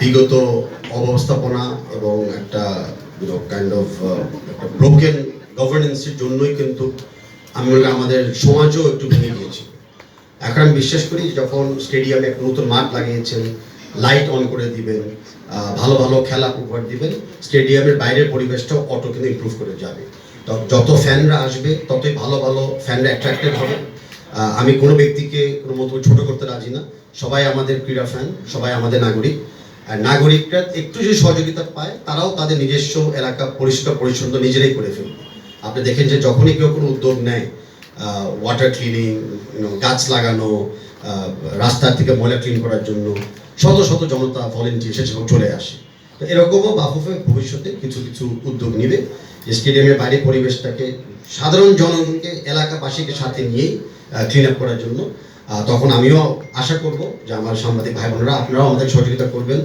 বিগত অবস্থাপনা এবং একটা কাইন্ড অফ একটা ব্রোকেন গভর্নেন্সের জন্যই কিন্তু আমি আমাদের সমাজও একটু ভেঙে গিয়েছে। এখন আমি বিশ্বাস করি যখন স্টেডিয়ামে একটা নতুন মাঠ লাগিয়েছেন লাইট অন করে দিবেন ভালো ভালো খেলা উপহার দিবেন, স্টেডিয়ামের বাইরের পরিবেশটাও অটো কিন্তু ইম্প্রুভ করে যাবে। যত ফ্যানরা আসবে, ততই ভালো ভালো ফ্যানরা অ্যাট্রাক্টেড হবে। আমি কোনো ব্যক্তিকে কোনো মতো ছোট করতে রাজি না। সবাই আমাদের ক্রীড়া ফ্যান সবাই আমাদের নাগরিক। আর নাগরিকরা একটু যদি সহযোগিতা পায়, তারাও তাদের নিজস্ব এলাকা পরিষ্কার পরিচ্ছন্ন নিজেরাই করে ফেলবে। আপনি দেখেন যে যখনই কেউ কোনো উদ্যোগ নেয় ওয়াটার ক্লিনিং গাছ লাগানো রাস্তার থেকে ময়লা ক্লিন করার জন্য শত শত জনতা ভলেন্টিয়ার সে সব চলে আসে, তো এরকমও বাফুফে ভবিষ্যতে কিছু কিছু উদ্যোগ নিবে। স্টেডিয়ামের বাইরে পরিবেশটাকে, সাধারণ জনগণকে, এলাকাবাসীকে সাথে নিয়েই ক্লিন আপ করার জন্য তখন আমিও আশা করব যে আমার সাংবাদিক ভাই বোনেরা আপনারাও আমাদের সহযোগিতা করবেন।